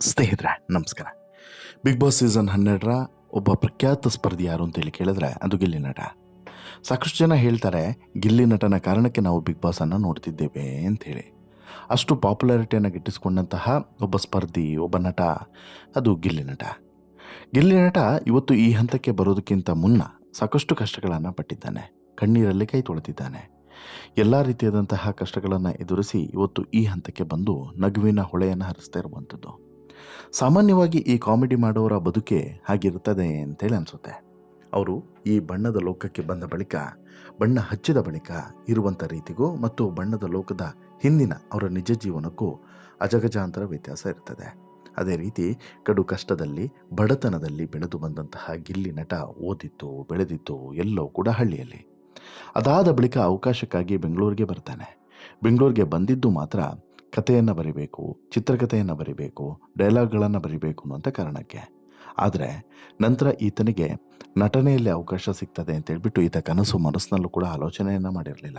ಸ್ನೇಹಿತರೆ, ನಮಸ್ಕಾರ. Big boss season ಹನ್ನೆರಡರ ಒಬ್ಬ ಪ್ರಖ್ಯಾತ ಸ್ಪರ್ಧಿ ಯಾರು ಅಂತೇಳಿ ಕೇಳಿದ್ರೆ ಅದು ಗಿಲ್ಲಿ ನಟ. ಸಾಕಷ್ಟು ಜನ ಹೇಳ್ತಾರೆ, ಗಿಲ್ಲಿ ನಟನ ಕಾರಣಕ್ಕೆ ನಾವು ಬಿಗ್ ಬಾಸನ್ನು ನೋಡ್ತಿದ್ದೇವೆ ಅಂಥೇಳಿ. ಅಷ್ಟು ಪಾಪ್ಯುಲಾರಿಟಿಯನ್ನು ಗಿಟ್ಟಿಸ್ಕೊಂಡಂತಹ ಒಬ್ಬ ಸ್ಪರ್ಧಿ, ಒಬ್ಬ ನಟ, ಅದು ಗಿಲ್ಲಿ ನಟ. ಗಿಲ್ಲಿ ನಟ ಇವತ್ತು ಈ ಹಂತಕ್ಕೆ ಬರೋದಕ್ಕಿಂತ ಮುನ್ನ ಸಾಕಷ್ಟು ಕಷ್ಟಗಳನ್ನು ಪಟ್ಟಿದ್ದಾನೆ. ಕಣ್ಣೀರಲ್ಲಿ ಕೈ ತೊಳೆದಿದ್ದಾನೆ. ಎಲ್ಲ ರೀತಿಯಾದಂತಹ ಕಷ್ಟಗಳನ್ನು ಎದುರಿಸಿ ಇವತ್ತು ಈ ಹಂತಕ್ಕೆ ಬಂದು ನಗುವಿನ ಹೊಳೆಯನ್ನು ಹರಿಸ್ತಾ ಇರುವಂಥದ್ದು. ಸಾಮಾನ್ಯವಾಗಿ ಈ ಕಾಮಿಡಿ ಮಾಡೋರ ಬದುಕೆ ಹಾಗಿರುತ್ತದೆ ಅಂತೇಳಿ ಅನಿಸುತ್ತೆ. ಅವರು ಈ ಬಣ್ಣದ ಲೋಕಕ್ಕೆ ಬಂದ ಬಳಿಕ, ಬಣ್ಣ ಹಚ್ಚಿದ ಬಳಿಕ ಇರುವಂಥ ರೀತಿಗೂ ಮತ್ತು ಬಣ್ಣದ ಲೋಕದ ಹಿಂದಿನ ಅವರ ನಿಜ ಜೀವನಕ್ಕೂ ಅಜಗಜಾಂತರ ವ್ಯತ್ಯಾಸ ಇರ್ತದೆ. ಅದೇ ರೀತಿ ಕಡು ಕಷ್ಟದಲ್ಲಿ, ಬಡತನದಲ್ಲಿ ಬೆಳೆದು ಬಂದಂತಹ ಗಿಲ್ಲಿ ನಟ ಓದಿತ್ತು, ಬೆಳೆದಿತ್ತು, ಎಲ್ಲೋ ಕೂಡ ಹಳ್ಳಿಯಲ್ಲಿ. ಅದಾದ ಬಳಿಕ ಅವಕಾಶಕ್ಕಾಗಿ ಬೆಂಗಳೂರಿಗೆ ಬರ್ತಾನೆ. ಬೆಂಗಳೂರಿಗೆ ಬಂದಿದ್ದು ಮಾತ್ರ ಕಥೆಯನ್ನು ಬರಿಬೇಕು, ಚಿತ್ರಕಥೆಯನ್ನು ಬರಿಬೇಕು, ಡೈಲಾಗ್ಗಳನ್ನು ಬರಿಬೇಕು ಅನ್ನುವಂಥ ಕಾರಣಕ್ಕೆ. ಆದರೆ ನಂತರ ಈತನಿಗೆ ನಟನೆಯಲ್ಲಿ ಅವಕಾಶ ಸಿಗ್ತದೆ ಅಂತ ಹೇಳ್ಬಿಟ್ಟು ಈತ ಕನಸು ಮನಸ್ಸಿನಲ್ಲೂ ಕೂಡ ಆಲೋಚನೆಯನ್ನು ಮಾಡಿರಲಿಲ್ಲ.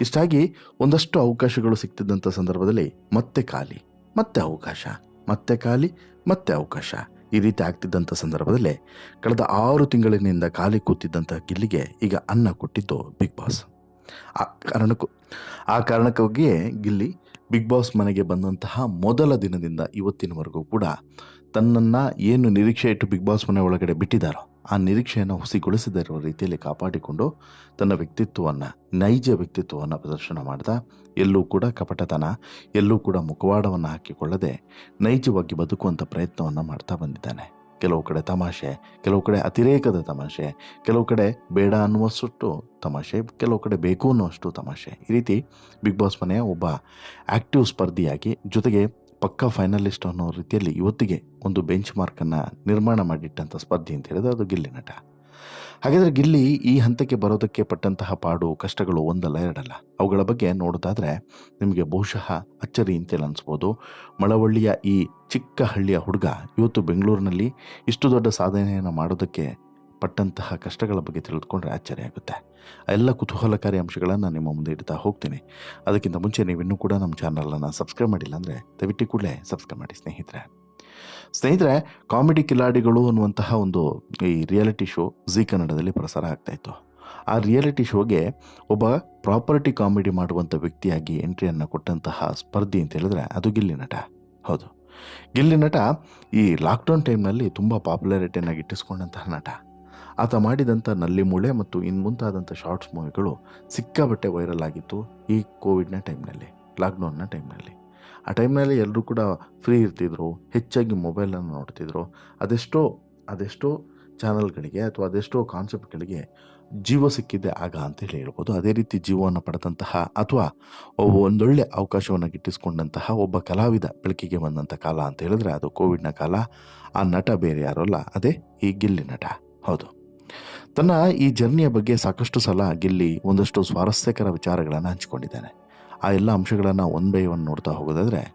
ಇಷ್ಟಾಗಿ ಒಂದಷ್ಟು ಅವಕಾಶಗಳು ಸಿಗ್ತಿದ್ದಂಥ ಸಂದರ್ಭದಲ್ಲಿ ಮತ್ತೆ ಖಾಲಿ, ಮತ್ತೆ ಅವಕಾಶ, ಮತ್ತೆ ಖಾಲಿ, ಮತ್ತೆ ಅವಕಾಶ ಈ ರೀತಿ ಆಗ್ತಿದ್ದಂಥ ಸಂದರ್ಭದಲ್ಲಿ ಕಳೆದ ಆರು ತಿಂಗಳಿನಿಂದ ಖಾಲಿ ಕೂತಿದ್ದಂಥ ಗಿಲ್ಲಿಗೆ ಈಗ ಅನ್ನ ಕೊಟ್ಟಿದ್ದು ಬಿಗ್ ಬಾಸ್. ಆ ಕಾರಣಕ್ಕೂ, ಆ ಕಾರಣಕ್ಕಾಗಿ ಗಿಲ್ಲಿ ಬಿಗ್ ಬಾಸ್ ಮನೆಗೆ ಬಂದಂತಹ ಮೊದಲ ದಿನದಿಂದ ಇವತ್ತಿನವರೆಗೂ ಕೂಡ ತನ್ನನ್ನು ಏನು ನಿರೀಕ್ಷೆ ಇಟ್ಟು ಬಿಗ್ ಬಾಸ್ ಮನೆ ಒಳಗಡೆ ಬಿಟ್ಟಿದ್ದಾರೋ ಆ ನಿರೀಕ್ಷೆಯನ್ನು ಹುಸಿಗೊಳಿಸದಿರುವ ರೀತಿಯಲ್ಲಿ ಕಾಪಾಡಿಕೊಂಡು ತನ್ನ ವ್ಯಕ್ತಿತ್ವವನ್ನು, ನೈಜ ವ್ಯಕ್ತಿತ್ವವನ್ನು ಪ್ರದರ್ಶನ ಮಾಡ್ತಾ ಎಲ್ಲೂ ಕೂಡ ಕಪಟತನ, ಎಲ್ಲೂ ಕೂಡ ಮುಖವಾಡವನ್ನು ಹಾಕಿಕೊಳ್ಳದೆ ನೈಜವಾಗಿ ಬದುಕುವಂಥ ಪ್ರಯತ್ನವನ್ನು ಮಾಡ್ತಾ ಬಂದಿದ್ದಾನೆ. ಕೆಲವು ಕಡೆ ತಮಾಷೆ, ಕೆಲವು ಕಡೆ ಅತಿರೇಕದ ತಮಾಷೆ, ಕೆಲವು ಕಡೆ ಬೇಡ ಅನ್ನುವಷ್ಟು ತಮಾಷೆ, ಕೆಲವು ಕಡೆ ಬೇಕು ಅನ್ನುವಷ್ಟು ತಮಾಷೆ. ಈ ರೀತಿ ಬಿಗ್ ಬಾಸ್ ಮನೆಯ ಒಬ್ಬ ಆ್ಯಕ್ಟಿವ್ ಸ್ಪರ್ಧಿಯಾಗಿ ಜೊತೆಗೆ ಪಕ್ಕಾ ಫೈನಲಿಸ್ಟ್ ಅನ್ನೋ ರೀತಿಯಲ್ಲಿ ಇವತ್ತಿಗೆ ಒಂದು ಬೆಂಚ್ ಮಾರ್ಕನ್ನು ನಿರ್ಮಾಣ ಮಾಡಿಟ್ಟಂಥ ಸ್ಪರ್ಧಿ ಅಂತ ಹೇಳಿದ್ರೆ ಅದು ಗಿಲ್ಲಿ ನಟ. ಹಾಗಾದರೆ ಗಿಲ್ಲಿ ಈ ಹಂತಕ್ಕೆ ಬರೋದಕ್ಕೆ ಪಟ್ಟಂತಹ ಪಾಡು, ಕಷ್ಟಗಳು ಒಂದಲ್ಲ ಎರಡಲ್ಲ? ಅವುಗಳ ಬಗ್ಗೆ ನೋಡೋದಾದರೆ ನಿಮಗೆ ಬಹುಶಃ ಅಚ್ಚರಿ ಅಂತೇಳಿ ಅನಿಸ್ಬೋದು. ಮಳವಳ್ಳಿಯ ಈ ಚಿಕ್ಕ ಹಳ್ಳಿಯ ಹುಡುಗ ಇವತ್ತು ಬೆಂಗಳೂರಿನಲ್ಲಿ ಇಷ್ಟು ದೊಡ್ಡ ಸಾಧನೆಯನ್ನು ಮಾಡೋದಕ್ಕೆ ಪಟ್ಟಂತಹ ಕಷ್ಟಗಳ ಬಗ್ಗೆ ತಿಳಿದುಕೊಂಡ್ರೆ ಆಶ್ಚರ್ಯ ಆಗುತ್ತೆ. ಎಲ್ಲ ಕುತೂಹಲಕಾರಿ ಅಂಶಗಳನ್ನು ನಿಮ್ಮ ಮುಂದೆ ಇಡ್ತಾ ಹೋಗ್ತೀನಿ. ಅದಕ್ಕಿಂತ ಮುಂಚೆ ನೀವಿನ್ನೂ ಕೂಡ ನಮ್ಮ ಚಾನಲನ್ನು ಸಬ್ಸ್ಕ್ರೈಬ್ ಮಾಡಿಲ್ಲ ಅಂದರೆ ದಯವಿಟ್ಟು ಕೂಡಲೇ ಸಬ್ಸ್ಕ್ರೈಬ್ ಮಾಡಿ ಸ್ನೇಹಿತರೆ. ಸ್ನೇಹಿತರೆ, ಕಾಮಿಡಿ ಕಿಲಾಡಿಗಳು ಅನ್ನುವಂತಹ ಒಂದು ಈ ರಿಯಾಲಿಟಿ ಶೋ ಝೀ ಕನ್ನಡದಲ್ಲಿ ಪ್ರಸಾರ ಆಗ್ತಾಯಿತ್ತು ಆ ರಿಯಾಲಿಟಿ ಶೋಗೆ ಒಬ್ಬ ಪ್ರಾಪರ್ಟಿ ಕಾಮಿಡಿ ಮಾಡುವಂಥ ವ್ಯಕ್ತಿಯಾಗಿ ಎಂಟ್ರಿಯನ್ನು ಕೊಟ್ಟಂತಹ ಸ್ಪರ್ಧಿ ಅಂತ ಹೇಳಿದ್ರೆ ಅದು ಗಿಲ್ಲಿ ನಟ. ಹೌದು. ಗಿಲ್ಲಿ ನಟ ಈ ಲಾಕ್ಡೌನ್ ಟೈಮ್ನಲ್ಲಿ ತುಂಬ ಪಾಪ್ಯುಲಾರಿಟಿಯನ್ನು ಗಿಟ್ಟಿಸ್ಕೊಂಡಂತಹ ನಟ. ಆತ ಮಾಡಿದಂಥ ನಲ್ಲಿ ಮೂಳೆ ಮತ್ತು ಇನ್ನು ಮುಂತಾದಂಥ ಶಾರ್ಟ್ಸ್ ಮೂವಿಗಳು ಸಿಕ್ಕಾಬಟ್ಟೆ ವೈರಲ್ ಆಗಿತ್ತು ಈ ಕೋವಿಡ್ನ ಟೈಮ್ನಲ್ಲಿ, ಲಾಕ್ಡೌನ್ನ ಟೈಮ್ನಲ್ಲಿ. ಆ ಟೈಮ್ನಲ್ಲಿ ಎಲ್ಲರೂ ಕೂಡ ಫ್ರೀ ಇರ್ತಿದ್ರು, ಹೆಚ್ಚಾಗಿ ಮೊಬೈಲನ್ನು ನೋಡ್ತಿದ್ರು. ಅದೆಷ್ಟೋ ಅದೆಷ್ಟೋ ಚಾನಲ್ಗಳಿಗೆ ಅಥವಾ ಅದೆಷ್ಟೋ ಕಾನ್ಸೆಪ್ಟ್ಗಳಿಗೆ ಜೀವ ಸಿಕ್ಕಿದೆ ಆಗ ಅಂತೇಳಿ ಹೇಳ್ಬೋದು. ಅದೇ ರೀತಿ ಜೀವವನ್ನು ಪಡೆದಂತಹ ಅಥವಾ ಒಂದೊಳ್ಳೆ ಅವಕಾಶವನ್ನು ಗಿಟ್ಟಿಸ್ಕೊಂಡಂತಹ ಒಬ್ಬ ಕಲಾವಿದ ಬೆಳಕಿಗೆ ಬಂದಂಥ ಕಾಲ ಅಂತ ಹೇಳಿದ್ರೆ ಅದು ಕೋವಿಡ್ನ ಕಾಲ. ಆ ನಟ ಬೇರೆ ಯಾರೂ ಅದೇ ಈ ಗಿಲ್ಲಿ ನಟ. ಹೌದು. ತನ್ನ ಈ ಜರ್ನಿಯ ಬಗ್ಗೆ ಸಾಕಷ್ಟು ಸಲ ಗಿಲ್ಲಿ ಒಂದಷ್ಟು ಸ್ವಾರಸ್ಯಕರ ವಿಚಾರಗಳನ್ನು ಹಂಚಿಕೊಂಡಿದ್ದಾನೆ. ಆ ಎಲ್ಲ ಅಂಶಗಳನ್ನು ಒನ್ ಬೈ ಒನ್ ನೋಡ್ತಾ ಹೋಗೋದಾದರೆ,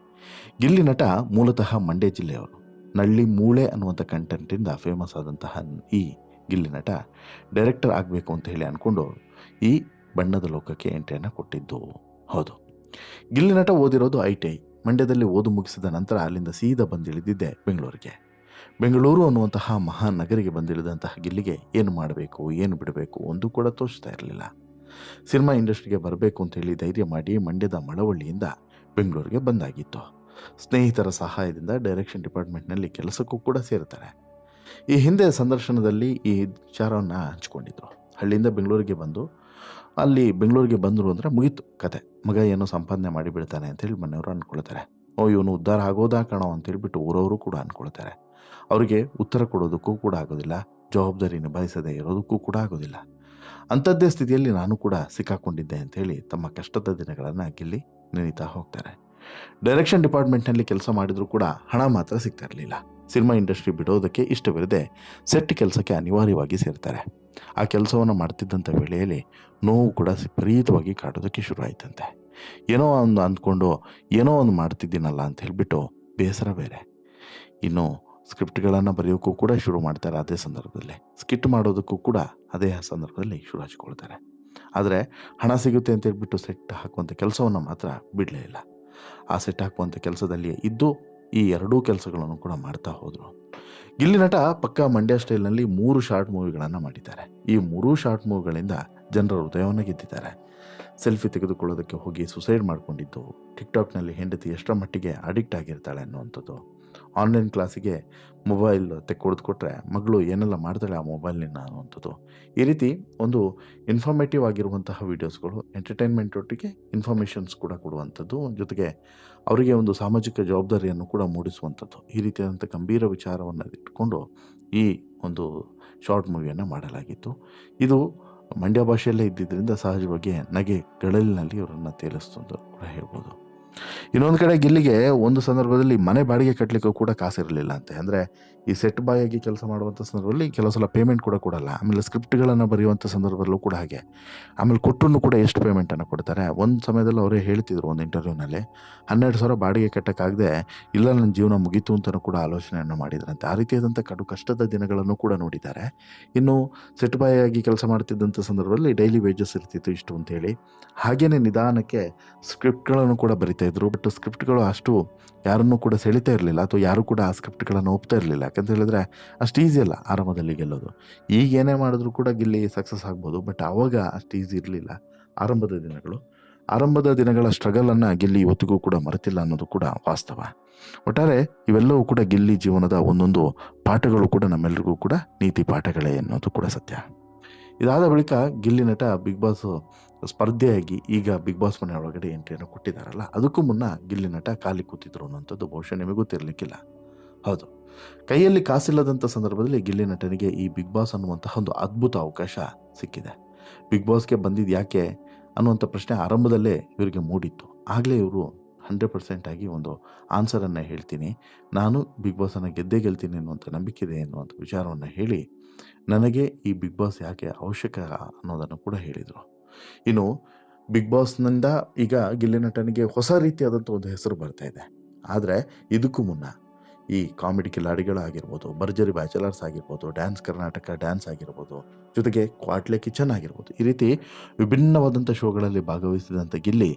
ಗಿಲ್ಲಿ ನಟ ಮೂಲತಃ ಮಂಡ್ಯ ಜಿಲ್ಲೆಯವರು. ನಳ್ಳಿ ಮೂಳೆ ಅನ್ನುವಂಥ ಕಂಟೆಂಟಿಂದ ಫೇಮಸ್ ಆದಂತಹ ಈ ಗಿಲ್ಲಿ ನಟ ಡೈರೆಕ್ಟರ್ ಆಗಬೇಕು ಅಂತ ಹೇಳಿ ಅಂದ್ಕೊಂಡು ಈ ಬಣ್ಣದ ಲೋಕಕ್ಕೆ ಎಂಟ್ರಿಯನ್ನು ಕೊಟ್ಟಿದ್ದು. ಹೌದು. ಗಿಲ್ಲಿ ನಟ ಓದಿರೋದು ಐ ಟಿ ಐ ಮಂಡ್ಯದಲ್ಲಿ ಓದು ಮುಗಿಸಿದ ನಂತರ ಅಲ್ಲಿಂದ ಸೀದಾ ಬಂದಿಳಿದಿದ್ದೆ ಬೆಂಗಳೂರಿಗೆ. ಬೆಂಗಳೂರು ಅನ್ನುವಂತಹ ಮಹಾನಗರಿಗೆ ಬಂದಿಳಿದಂತಹ ಗಿಲ್ಲಿಗೆ ಏನು ಮಾಡಬೇಕು, ಏನು ಬಿಡಬೇಕು ಒಂದು ಕೂಡ ತೋಚ್ತಾ ಇರಲಿಲ್ಲ. ಸಿನಿಮಾ ಇಂಡಸ್ಟ್ರಿಗೆ ಬರಬೇಕು ಅಂತ ಹೇಳಿ ಧೈರ್ಯ ಮಾಡಿ ಮಂಡ್ಯದ ಮಳವಳ್ಳಿಯಿಂದ ಬೆಂಗಳೂರಿಗೆ ಬಂದಾಗಿತ್ತು. ಸ್ನೇಹಿತರ ಸಹಾಯದಿಂದ ಡೈರೆಕ್ಷನ್ ಡಿಪಾರ್ಟ್ಮೆಂಟ್ನಲ್ಲಿ ಕೆಲಸಕ್ಕೂ ಕೂಡ ಸೇರ್ತಾರೆ. ಈ ಹಿಂದೆ ಸಂದರ್ಶನದಲ್ಲಿ ಈ ವಿಚಾರವನ್ನು ಹಂಚ್ಕೊಂಡಿದ್ರು. ಹಳ್ಳಿಯಿಂದ ಬೆಂಗಳೂರಿಗೆ ಬಂದು, ಅಲ್ಲಿ ಬೆಂಗಳೂರಿಗೆ ಬಂದರು ಅಂದರೆ ಮುಗೀತು ಕತೆ. ಮಗ ಏನೋ ಸಂಪಾದನೆ ಮಾಡಿಬಿಡ್ತಾನೆ ಅಂತೇಳಿ ಮನೆಯವರು ಅಂದ್ಕೊಳ್ತಾರೆ ಓ, ಇವನು ಉದ್ಧಾರ ಆಗೋದಾ ಕಣೋ ಅಂತೇಳ್ಬಿಟ್ಟು ಊರವರು ಕೂಡ ಅಂದ್ಕೊಳ್ತಾರೆ ಅವರಿಗೆ ಉತ್ತರ ಕೊಡೋದಕ್ಕೂ ಕೂಡ ಆಗೋದಿಲ್ಲ ಜವಾಬ್ದಾರಿ ನಿಭಾಯಿಸದೇ ಇರೋದಕ್ಕೂ ಕೂಡ ಆಗೋದಿಲ್ಲ. ಅಂಥದ್ದೇ ಸ್ಥಿತಿಯಲ್ಲಿ ನಾನು ಕೂಡ ಸಿಕ್ಕಾಕೊಂಡಿದ್ದೆ ಅಂಥೇಳಿ ತಮ್ಮ ಕಷ್ಟದ ದಿನಗಳನ್ನು ಗಿಲ್ಲಿ ನೆನೀತಾ ಹೋಗ್ತಾರೆ. ಡೈರೆಕ್ಷನ್ ಡಿಪಾರ್ಟ್ಮೆಂಟ್ನಲ್ಲಿ ಕೆಲಸ ಮಾಡಿದರೂ ಕೂಡ ಹಣ ಮಾತ್ರ ಸಿಗ್ತಾ ಇರಲಿಲ್ಲ. ಸಿನಿಮಾ ಇಂಡಸ್ಟ್ರಿ ಬಿಡೋದಕ್ಕೆ ಇಷ್ಟವಿರದೆ ಸೆಟ್ ಕೆಲಸಕ್ಕೆ ಅನಿವಾರ್ಯವಾಗಿ ಸೇರ್ತಾರೆ. ಆ ಕೆಲಸವನ್ನು ಮಾಡ್ತಿದ್ದಂಥ ವೇಳೆಯಲ್ಲಿ ನೋವು ಕೂಡ ವಿಪರೀತವಾಗಿ ಕಾಡೋದಕ್ಕೆ ಶುರು ಆಯ್ತಂತೆ ಏನೋ ಒಂದು ಅಂದ್ಕೊಂಡು ಏನೋ ಒಂದು ಮಾಡ್ತಿದ್ದೀನಲ್ಲ ಅಂತ ಹೇಳಿಬಿಟ್ಟು ಬೇಸರ ಬೇರೆ. ಇನ್ನು ಸ್ಕ್ರಿಪ್ಟ್ಗಳನ್ನು ಬರೆಯೋಕ್ಕೂ ಕೂಡ ಶುರು ಮಾಡ್ತಾರೆ ಅದೇ ಸಂದರ್ಭದಲ್ಲಿ. ಸ್ಕಿಟ್ ಮಾಡೋದಕ್ಕೂ ಕೂಡ ಅದೇ ಸಂದರ್ಭದಲ್ಲಿ ಶುರು ಹಚ್ಕೊಳ್ತಾರೆ. ಆದರೆ ಹಣ ಸಿಗುತ್ತೆ ಅಂತ ಹೇಳ್ಬಿಟ್ಟು ಸೆಟ್ ಹಾಕುವಂಥ ಕೆಲಸವನ್ನು ಮಾತ್ರ ಬಿಡಲೇ ಇಲ್ಲ. ಆ ಸೆಟ್ ಹಾಕುವಂಥ ಕೆಲಸದಲ್ಲಿ ಇದ್ದು ಈ ಎರಡೂ ಕೆಲಸಗಳನ್ನು ಕೂಡ ಮಾಡ್ತಾ ಹೋದರು. ಗಿಲ್ಲಿ ನಟ ಪಕ್ಕ ಮಂಡ್ಯ ಸ್ಟೈಲ್ನಲ್ಲಿ ಮೂರು ಶಾರ್ಟ್ ಮೂವಿಗಳನ್ನು ಮಾಡಿದ್ದಾರೆ. ಈ ಮೂರೂ ಶಾರ್ಟ್ ಮೂವಿಗಳಿಂದ ಜನರ ಹೃದಯವನ್ನು ಗೆದ್ದಿದ್ದಾರೆ. ಸೆಲ್ಫಿ ತೆಗೆದುಕೊಳ್ಳೋದಕ್ಕೆ ಹೋಗಿ ಸುಸೈಡ್ ಮಾಡಿಕೊಂಡಿದ್ದು ಟಿಕ್ಟಾಕ್ನಲ್ಲಿ ಹೆಂಡತಿ ಎಷ್ಟರ ಮಟ್ಟಿಗೆ ಅಡಿಕ್ಟ್ ಆಗಿರ್ತಾಳೆ ಅನ್ನುವಂಥದ್ದು. ಆನ್ಲೈನ್ ಕ್ಲಾಸಿಗೆ ಮೊಬೈಲ್ ತೆಕ್ಕೊಡ್ದು ಕೊಟ್ಟರೆ ಮಗಳು ಏನೆಲ್ಲ ಮಾಡ್ತಾಳೆ ಆ ಮೊಬೈಲ್ನಿಂದ ಅನ್ನುವಂಥದ್ದು ಈ ರೀತಿ ಒಂದು ಇನ್ಫಾರ್ಮೇಟಿವ್ ಆಗಿರುವಂತಹ ವೀಡಿಯೋಸ್ಗಳು ಎಂಟರ್ಟೈನ್ಮೆಂಟ್ ಒಟ್ಟಿಗೆ ಇನ್ಫಾರ್ಮೇಷನ್ಸ್ ಕೂಡ ಕೊಡುವಂಥದ್ದು, ಜೊತೆಗೆ ಅವರಿಗೆ ಒಂದು ಸಾಮಾಜಿಕ ಜವಾಬ್ದಾರಿಯನ್ನು ಕೂಡ ಮೂಡಿಸುವಂಥದ್ದು. ಈ ರೀತಿಯಾದಂಥ ಗಂಭೀರ ವಿಚಾರವನ್ನು ಇಟ್ಕೊಂಡು ಈ ಒಂದು ಶಾರ್ಟ್ ಮೂವಿಯನ್ನು ಮಾಡಲಾಗಿತ್ತು. ಇದು ಮಂಡ್ಯ ಭಾಷೆಯಲ್ಲೇ ಇದ್ದಿದ್ದರಿಂದ ಸಹಜವಾಗಿ ನಗೆ ಗಳಲಿನಲ್ಲಿ ಇವರನ್ನು ತೇಲಿಸ್ತು ಅಂತ ಕೂಡ ಹೇಳ್ಬೋದು. ಇನ್ನೊಂದು ಕಡೆ ಗಿಲ್ಲಿಗೆ ಒಂದು ಸಂದರ್ಭದಲ್ಲಿ ಮನೆ ಬಾಡಿಗೆ ಕಟ್ಟಲಿಕ್ಕೂ ಕೂಡ ಕಾಸಿರಲಿಲ್ಲ ಅಂತೆ. ಅಂದರೆ ಈ ಸೆಟ್ ಬಾಯ್ ಆಗಿ ಕೆಲಸ ಮಾಡುವಂಥ ಸಂದರ್ಭದಲ್ಲಿ ಕೆಲವು ಸಲ ಪೇಮೆಂಟ್ ಕೂಡ ಕೊಡಲ್ಲ. ಆಮೇಲೆ ಸ್ಕ್ರಿಪ್ಟ್ಗಳನ್ನು ಬರೆಯುವಂಥ ಸಂದರ್ಭದಲ್ಲೂ ಕೂಡ ಹಾಗೆ. ಆಮೇಲೆ ಕೊಟ್ಟರು ಕೂಡ ಎಷ್ಟು ಪೇಮೆಂಟನ್ನು ಕೊಡ್ತಾರೆ? ಒಂದು ಸಮಯದಲ್ಲಿ ಅವರೇ ಹೇಳ್ತಿದ್ರು ಒಂದು ಇಂಟರ್ವ್ಯೂನಲ್ಲಿ ಹನ್ನೆರಡು ಸಾವಿರ ಬಾಡಿಗೆ ಕಟ್ಟಕ್ಕಾಗದೆ ಇಲ್ಲ ನನ್ನ ಜೀವನ ಮುಗೀತು ಅಂತಲೂ ಕೂಡ ಆಲೋಚನೆಯನ್ನು ಮಾಡಿದ್ರಂತೆ. ಆ ರೀತಿಯಾದಂಥ ಕಡು ಕಷ್ಟದ ದಿನಗಳನ್ನು ಕೂಡ ನೋಡಿದ್ದಾರೆ. ಇನ್ನು ಸೆಟ್ ಬಾಯ್ ಆಗಿ ಕೆಲಸ ಮಾಡ್ತಿದ್ದಂಥ ಸಂದರ್ಭದಲ್ಲಿ ಡೈಲಿ ವೇಜಸ್ ಇರ್ತಿತ್ತು ಇಷ್ಟು ಅಂತೇಳಿ ಹಾಗೆಯೇ ನಿಧಾನಕ್ಕೆ ಸ್ಕ್ರಿಪ್ಟ್ಗಳನ್ನು ಕೂಡ ಬರಿತಾ ಇದ್ರು ಬಟ್ ಸ್ಕ್ರಿಪ್ಟ್ಗಳು ಅಷ್ಟು ಯಾರನ್ನೂ ಕೂಡ ಸೆಳಿತಾ ಇರಲಿಲ್ಲ, ಅಥವಾ ಯಾರು ಕೂಡ ಆ ಸ್ಕ್ರಿಪ್ಟ್ಗಳನ್ನು ಒಪ್ತಾ ಇರಲಿಲ್ಲ. ಯಾಕಂತ ಹೇಳಿದ್ರೆ ಅಷ್ಟು ಈಸಿ ಅಲ್ಲ ಆರಂಭದಲ್ಲಿ ಗೆಲ್ಲೋದು. ಈಗ ಏನೇ ಮಾಡಿದ್ರು ಕೂಡ ಗಿಲ್ಲಿ ಸಕ್ಸಸ್ ಆಗ್ಬೋದು ಬಟ್ ಆವಾಗ ಅಷ್ಟು ಈಸಿ ಇರಲಿಲ್ಲ ಆರಂಭದ ದಿನಗಳು. ಆರಂಭದ ದಿನಗಳ ಸ್ಟ್ರಗಲನ್ನು ಗಿಲ್ಲಿ ಇವತ್ತಿಗೂ ಕೂಡ ಮರೆತಿಲ್ಲ ಅನ್ನೋದು ಕೂಡ ವಾಸ್ತವ. ಒಟ್ಟಾರೆ ಇವೆಲ್ಲವೂ ಕೂಡ ಗಿಲ್ಲಿ ಜೀವನದ ಒಂದೊಂದು ಪಾಠಗಳು ಕೂಡ ನಮ್ಮೆಲ್ಲರಿಗೂ ಕೂಡ ನೀತಿ ಪಾಠಗಳೇ ಅನ್ನೋದು ಕೂಡ ಸತ್ಯ. ಇದಾದ ಬಳಿಕ ಗಿಲ್ಲಿ ನಟ ಬಿಗ್ ಬಾಸ್ ಸ್ಪರ್ಧೆಯಾಗಿ ಈಗ ಬಿಗ್ ಬಾಸ್ ಮನೆ ಒಳಗಡೆ ಎಂಟ್ರಿಯನ್ನು ಕೊಟ್ಟಿದ್ದಾರಲ್ಲ, ಅದಕ್ಕೂ ಮುನ್ನ ಗಿಲ್ಲಿ ನಟ ಖಾಲಿ ಕೂತಿದ್ರು ಅನ್ನೋಂಥದ್ದು ಬಹುಶಃ ನಿಮಗೂ ತಿರ್ಲಿಕ್ಕಿಲ್ಲ ಹೌದು. ಕೈಯಲ್ಲಿ ಕಾಸಿಲ್ಲದಂಥ ಸಂದರ್ಭದಲ್ಲಿ ಗಿಲ್ಲಿ ನಟನಿಗೆ ಈ ಬಿಗ್ ಬಾಸ್ ಅನ್ನುವಂತಹ ಒಂದು ಅದ್ಭುತ ಅವಕಾಶ ಸಿಕ್ಕಿದೆ. ಬಿಗ್ ಬಾಸ್ಗೆ ಬಂದಿದ್ದು ಯಾಕೆ ಅನ್ನುವಂಥ ಪ್ರಶ್ನೆ ಆರಂಭದಲ್ಲೇ ಇವರಿಗೆ ಮೂಡಿತ್ತು. ಆಗಲೇ ಇವರು ಹಂಡ್ರೆಡ್ ಪರ್ಸೆಂಟ್ ಆಗಿ ಒಂದು ಆನ್ಸರನ್ನು ಹೇಳ್ತೀನಿ. ನಾನು ಬಿಗ್ ಬಾಸನ್ನು ಗೆದ್ದೇ ಗೆಲ್ತೀನಿ ಅನ್ನುವಂಥ ನಂಬಿಕೆ ಇದೆ ಅನ್ನುವಂಥ ವಿಚಾರವನ್ನು ಹೇಳಿ ನನಗೆ ಈ ಬಿಗ್ ಬಾಸ್ ಯಾಕೆ ಅವಶ್ಯಕ ಅನ್ನೋದನ್ನು ಕೂಡ ಹೇಳಿದರು. ಇನ್ನು ಬಿಗ್ ಬಾಸ್ನಿಂದ ಈಗ ಗಿಲ್ಲಿ ನಟನಿಗೆ ಹೊಸ ರೀತಿಯಾದಂಥ ಒಂದು ಹೆಸರು ಬರ್ತಾ ಇದೆ. ಆದರೆ ಇದಕ್ಕೂ ಮುನ್ನ ಈ ಕಾಮಿಡಿ ಕಿಲಾಡಿಗಳಾಗಿರ್ಬೋದು ಭರ್ಜರಿ ಬ್ಯಾಚಲರ್ಸ್ ಆಗಿರ್ಬೋದು ಡ್ಯಾನ್ಸ್ ಕರ್ನಾಟಕ ಡ್ಯಾನ್ಸ್ ಆಗಿರ್ಬೋದು, ಜೊತೆಗೆ ಕ್ವಾಟ್ಲೆ ಕಿಚನ್ ಆಗಿರ್ಬೋದು, ಈ ರೀತಿ ವಿಭಿನ್ನವಾದಂಥ ಶೋಗಳಲ್ಲಿ ಭಾಗವಹಿಸಿದಂಥ ಗಿಲ್ಲಿ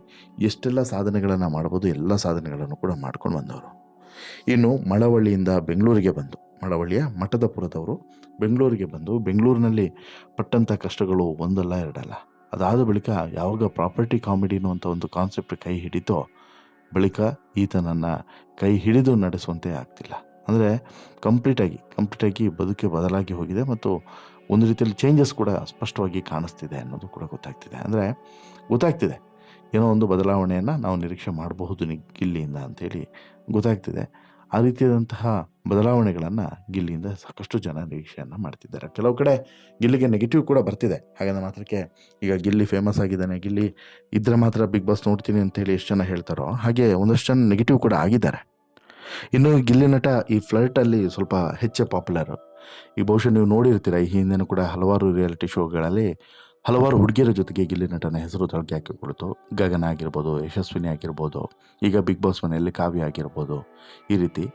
ಎಷ್ಟೆಲ್ಲ ಸಾಧನೆಗಳನ್ನು ಮಾಡ್ಬೋದು, ಎಲ್ಲ ಸಾಧನೆಗಳನ್ನು ಕೂಡ ಮಾಡ್ಕೊಂಡು ಬಂದವರು. ಇನ್ನು ಮಳವಳ್ಳಿಯಿಂದ ಬೆಂಗಳೂರಿಗೆ ಬಂದು, ಮಳವಳ್ಳಿಯ ಮಠದಪುರದವರು ಬೆಂಗಳೂರಿಗೆ ಬಂದು, ಬೆಂಗಳೂರಿನಲ್ಲಿ ಪಟ್ಟಂಥ ಕಷ್ಟಗಳು ಒಂದಲ್ಲ ಎರಡಲ್ಲ. ಅದಾದ ಬಳಿಕ ಯಾವಾಗ ಪ್ರಾಪರ್ಟಿ ಕಾಮಿಡಿ ಅನ್ನುವಂಥ ಒಂದು ಕಾನ್ಸೆಪ್ಟ್ ಕೈ ಹಿಡಿತೋ ಬಳಿಕ ಈತನನ್ನು ಕೈ ಹಿಡಿದು ನಡೆಸುವಂತೆ ಆಗ್ತಿಲ್ಲ. ಅಂದರೆ ಕಂಪ್ಲೀಟಾಗಿ ಕಂಪ್ಲೀಟಾಗಿ ಬದುಕೆ ಬದಲಾಗಿ ಹೋಗಿದೆ ಮತ್ತು ಒಂದು ರೀತಿಯಲ್ಲಿ ಚೇಂಜಸ್ ಕೂಡ ಸ್ಪಷ್ಟವಾಗಿ ಕಾಣಿಸ್ತಿದೆ ಅನ್ನೋದು ಕೂಡ ಗೊತ್ತಾಗ್ತಿದೆ. ಅಂದರೆ ಗೊತ್ತಾಗ್ತಿದೆ. ಏನೋ ಒಂದು ಬದಲಾವಣೆಯನ್ನು ನಾವು ನಿರೀಕ್ಷೆ ಮಾಡಬಹುದು ನಿಲ್ಲಿಯಿಂದ ಅಂತೇಳಿ ಅಂಥೇಳಿ ಗೊತ್ತಾಗ್ತಿದೆ. ಆ ರೀತಿಯಾದಂತಹ ಬದಲಾವಣೆಗಳನ್ನು ಗಿಲ್ಲಿಯಿಂದ ಸಾಕಷ್ಟು ಜನ ನಿರೀಕ್ಷೆಯನ್ನು ಮಾಡ್ತಿದ್ದಾರೆ. ಕೆಲವು ಕಡೆ ಗಿಲ್ಲಿಗೆ ನೆಗೆಟಿವ್ ಕೂಡ ಬರ್ತಿದೆ. ಹಾಗಂದ ಮಾತ್ರಕ್ಕೆ ಈಗ ಗಿಲ್ಲಿ ಫೇಮಸ್ ಆಗಿದ್ದಾನೆ, ಗಿಲ್ಲಿ ಇದ್ರೆ ಮಾತ್ರ ಬಿಗ್ ಬಾಸ್ ನೋಡ್ತೀನಿ ಅಂತೇಳಿ ಎಷ್ಟು ಜನ ಹೇಳ್ತಾರೋ ಹಾಗೆ ಒಂದಷ್ಟು ಜನ ನೆಗೆಟಿವ್ ಕೂಡ ಆಗಿದ್ದಾರೆ. ಇನ್ನು ಗಿಲ್ಲಿ ನಟ ಈ ಫ್ಲರ್ಟಲ್ಲಿ ಸ್ವಲ್ಪ ಹೆಚ್ಚೇ ಪಾಪ್ಯುಲರ್ ಈ ಬಹುಶಃ ನೀವು ನೋಡಿರ್ತೀರ, ಈ ಹಿಂದೆನೂ ಕೂಡ ಹಲವಾರು ರಿಯಾಲಿಟಿ ಶೋಗಳಲ್ಲಿ ಹಲವಾರು ಹುಡುಗಿಯರ ಜೊತೆಗೆ ಗಿಲ್ಲಿ ನಟನ ಹೆಸರು ತಳಕೆ ಹಾಕಿಕೊಳ್ತು ಗಗನ ಆಗಿರ್ಬೋದು, ಯಶಸ್ವಿನಿ ಆಗಿರ್ಬೋದು, ಈಗ ಬಿಗ್ ಬಾಸ್ ಮನೆಯಲ್ಲಿ ಕಾವ್ಯ ಆಗಿರ್ಬೋದು, ಈ ರೀತಿ.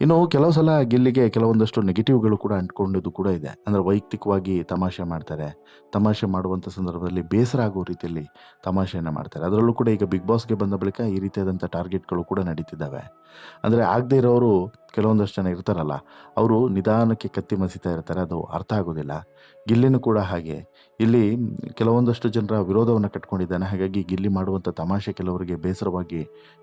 ಇನ್ನು ಕೆಲವು ಸಲ ಗಿಲ್ಲಿಗೆ ಕೆಲವೊಂದಷ್ಟು ನೆಗೆಟಿವ್ಗಳು ಕೂಡ ಅಂಟ್ಕೊಂಡಿದ್ದು ಕೂಡ ಇದೆ. ಅಂದರೆ ವೈಯಕ್ತಿಕವಾಗಿ ತಮಾಷೆ ಮಾಡ್ತಾರೆ. ತಮಾಷೆ ಮಾಡುವಂಥ ಸಂದರ್ಭದಲ್ಲಿ ಬೇಸರ ಆಗೋ ರೀತಿಯಲ್ಲಿ ತಮಾಷೆಯನ್ನು ಮಾಡ್ತಾರೆ. ಅದರಲ್ಲೂ ಕೂಡ ಈಗ ಬಿಗ್ ಬಾಸ್ಗೆ ಬಂದ ಬಳಿಕ ಈ ರೀತಿಯಾದಂಥ ಟಾರ್ಗೆಟ್ಗಳು ಕೂಡ ನಡೀತಿದ್ದಾವೆ. ಅಂದರೆ ಆಗದೇ ಇರೋರು ಕೆಲವೊಂದಷ್ಟು ಜನ ಇರ್ತಾರಲ್ಲ, ಅವರು ನಿಧಾನಕ್ಕೆ ಕತ್ತಿ ಮಸಿತಾ ಇರ್ತಾರೆ, ಅದು ಅರ್ಥ ಆಗೋದಿಲ್ಲ. ಗಿಲ್ಲಿನೂ ಕೂಡ ಹಾಗೆ. ಇಲ್ಲಿ ಕೆಲವೊಂದಷ್ಟು ಜನರ ವಿರೋಧವನ್ನು ಕಟ್ಕೊಂಡಿದ್ದಾನೆ, ಹಾಗಾಗಿ ಗಿಲ್ಲಿ ಮಾಡುವಂಥ ತಮಾಷೆ ಕೆಲವರಿಗೆ ಬೇಸರವಾಗಿ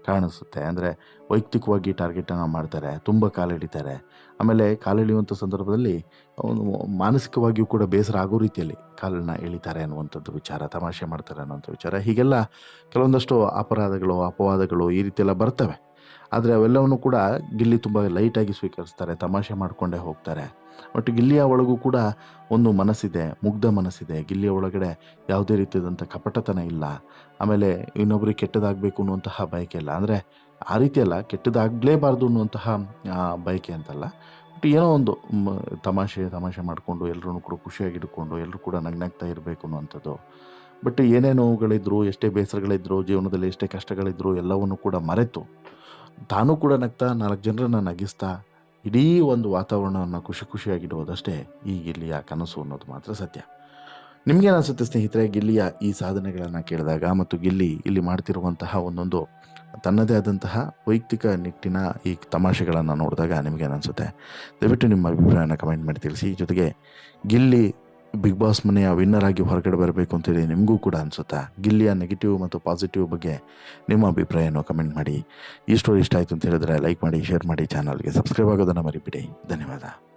ಕಾಣಿಸುತ್ತೆ. ಅಂದರೆ ವೈಯಕ್ತಿಕವಾಗಿ ಟಾರ್ಗೆಟನ್ನು ಮಾಡ್ತಾರೆ, ತುಂಬ ಕಾಲಿಡಿತಾರೆ ಆಮೇಲೆ ಕಾಲಿಳಿಯುವಂಥ ಸಂದರ್ಭದಲ್ಲಿ ಅವನು ಮಾನಸಿಕವಾಗಿಯೂ ಕೂಡ ಬೇಸರ ಆಗೋ ರೀತಿಯಲ್ಲಿ ಕಾಲನ್ನ ಎಳಿತಾರೆ ಅನ್ನುವಂಥದ್ದು ವಿಚಾರ, ತಮಾಷೆ ಮಾಡ್ತಾರೆ ಅನ್ನುವಂಥ ವಿಚಾರ. ಹೀಗೆಲ್ಲ ಕೆಲವೊಂದಷ್ಟು ಅಪರಾಧಗಳು, ಅಪವಾದಗಳು ಈ ರೀತಿಯೆಲ್ಲ ಬರ್ತವೆ. ಆದರೆ ಅವೆಲ್ಲವನ್ನು ಕೂಡ ಗಿಲ್ಲಿ ತುಂಬ ಲೈಟಾಗಿ ಸ್ವೀಕರಿಸ್ತಾರೆ, ತಮಾಷೆ ಮಾಡಿಕೊಂಡೇ ಹೋಗ್ತಾರೆ. ಬಟ್ ಗಿಲ್ಲಿಯ ಒಳಗೂ ಕೂಡ ಒಂದು ಮನಸ್ಸಿದೆ, ಮುಗ್ಧ ಮನಸ್ಸಿದೆ. ಗಿಲ್ಲಿಯ ಒಳಗಡೆ ಯಾವುದೇ ರೀತಿಯಾದಂಥ ಕಪಟತನ ಇಲ್ಲ. ಆಮೇಲೆ ಇನ್ನೊಬ್ಬರಿಗೆ ಕೆಟ್ಟದಾಗಬೇಕು ಅನ್ನುವಂತಹ ಬಯಕೆ ಇಲ್ಲ. ಅಂದರೆ ಆ ರೀತಿ ಅಲ್ಲ, ಕೆಟ್ಟದಾಗಲೇಬಾರ್ದು ಅನ್ನುವಂತಹ ಬಯಕೆ ಅಂತಲ್ಲ. ಬಟ್ ಏನೋ ಒಂದು ತಮಾಷೆ ತಮಾಷೆ ಮಾಡಿಕೊಂಡು ಎಲ್ಲರೂ ಕೂಡ ಖುಷಿಯಾಗಿ ಇಟ್ಕೊಂಡು ಎಲ್ಲರೂ ಕೂಡ ನಗ್ನಾಗ್ತಾ ಇರಬೇಕು ಅನ್ನುವಂಥದ್ದು. ಬಟ್ ಏನೇ ನೋವುಗಳಿದ್ರು ಎಷ್ಟೇ ಬೇಸರಗಳಿದ್ರು, ಜೀವನದಲ್ಲಿ ಎಷ್ಟೇ ಕಷ್ಟಗಳಿದ್ರು, ಎಲ್ಲವನ್ನು ಕೂಡ ಮರೆತು ತಾನೂ ಕೂಡ ನಗ್ತಾ, ನಾಲ್ಕು ಜನರನ್ನು ನಗಿಸ್ತಾ, ಇಡೀ ಒಂದು ವಾತಾವರಣವನ್ನು ಖುಷಿ ಖುಷಿಯಾಗಿಡುವುದಷ್ಟೇ ಈ ಗಿಲ್ಲಿಯ ಕನಸು ಅನ್ನೋದು ಮಾತ್ರ ಸತ್ಯ. ನಿಮಗೇನು ಅನಿಸುತ್ತೆ ಸ್ನೇಹಿತರೆ, ಗಿಲ್ಲಿಯ ಈ ಸಾಧನೆಗಳನ್ನು ಕೇಳಿದಾಗ ಮತ್ತು ಗಿಲ್ಲಿ ಇಲ್ಲಿ ಮಾಡ್ತಿರುವಂತಹ ಒಂದೊಂದು ತನ್ನದೇ ಆದಂತಹ ವೈಯಕ್ತಿಕ ನಿಟ್ಟಿನ ಈ ತಮಾಷೆಗಳನ್ನು ನೋಡಿದಾಗ ನಿಮಗೇನು ಅನಿಸುತ್ತೆ ದಯವಿಟ್ಟು ನಿಮ್ಮ ಅಭಿಪ್ರಾಯನ ಕಮೆಂಟ್ ಮಾಡಿ ತಿಳಿಸಿ. ಜೊತೆಗೆ, ಗಿಲ್ಲಿ ಬಿಗ್ ಬಾಸ್ ಮನೆಯ ವಿನ್ನರ್ ಆಗಿ ಹೊರಗಡೆ ಬರಬೇಕು ಅಂತೇಳಿ ನಿಮಗೂ ಕೂಡ ಅನಿಸುತ್ತಾ? ಗಿಲ್ಲಿಯ ನೆಗೆಟಿವ್ ಮತ್ತು ಪಾಸಿಟಿವ್ ಬಗ್ಗೆ ನಿಮ್ಮ ಅಭಿಪ್ರಾಯವನ್ನು ಕಮೆಂಟ್ ಮಾಡಿ. ಈ ಸ್ಟೋರಿ ಇಷ್ಟ ಆಯಿತು ಅಂತ ಹೇಳಿದ್ರೆ ಲೈಕ್ ಮಾಡಿ ಶೇರ್ ಮಾಡಿ ಚಾನಲ್ಗೆ ಸಬ್ಸ್ಕ್ರೈಬ್ ಆಗೋದನ್ನು ಮರಿಬಿಡಿ. ಧನ್ಯವಾದ.